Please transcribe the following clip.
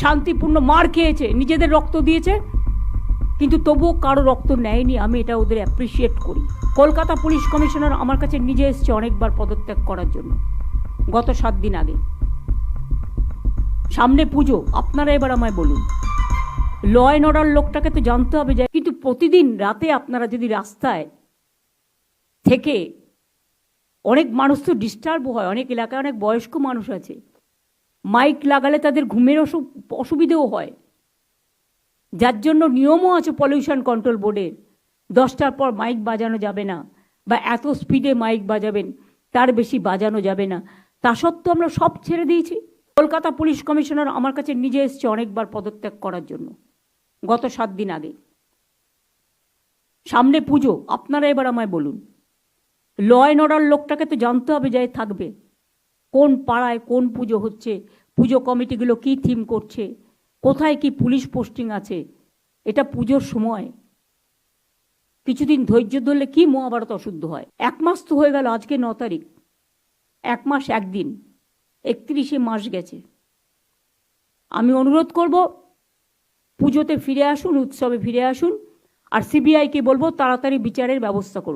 শান্তিপূর্ণ মার খেয়েছে, নিজেদের রক্ত দিয়েছে। কিন্তু তবুও কারও রক্ত নেয়নি, আমি এটা ওদের অ্যাপ্রিসিয়েট করি। কলকাতা পুলিশ কমিশনার আমার কাছে নিজে এসছে অনেকবার পদত্যাগ করার জন্য, গত সাত দিন আগে। সামনে পুজো, আপনারা এবার আমায় বলুন। ল অ্যান্ড অর্ডার লোকটাকে তো জানতে হবে যে, কিন্তু প্রতিদিন রাতে আপনারা যদি রাস্তায় থেকে অনেক মানুষ তো ডিস্টার্ব হয়, অনেক এলাকায় অনেক বয়স্ক মানুষ আছে। মাইক লাগালে তাদের ঘুমের অসু- অসুবিধেও হয়। যার জন্য নিয়মও আছে পলিউশন কন্ট্রোল বোর্ডের দশটার পর মাইক বাজানো যাবে না বা এত স্পিডে মাইক বাজাবেন, তার বেশি বাজানো যাবে না। তা সত্ত্বেও আমরা সব ছেড়ে দিয়েছি। কলকাতা পুলিশ কমিশনার আমার কাছে নিজে এসছে অনেকবার পদত্যাগ করার জন্য, গত সাত দিন আগে। সামনে পুজো, আপনারা এবার আমায় বলুন। ল অ্যান্ড অর্ডার লোকটাকে তো জানতে হবে যে থাকবে। কোন পাড়ায় কোন পুজো হচ্ছে পুজো কমিটিগুলো কি থিম করছে? কোথায় কি পুলিশ পোস্টিং আছে? এটা পুজোর সময়। কিছুদিন ধৈর্য ধরলে কি মহাভারত অশুদ্ধ হয়? এক মাস তো হয়ে গেল, আজকে ন তারিখ। এক মাস একদিন। একত্রিশে মাস গেছে। আমি অনুরোধ করব, পুজোতে ফিরে আসুন, উৎসবে ফিরে আসুন, আর সিবিআইকে বলব, তাড়াতাড়ি বিচারের ব্যবস্থা করুন।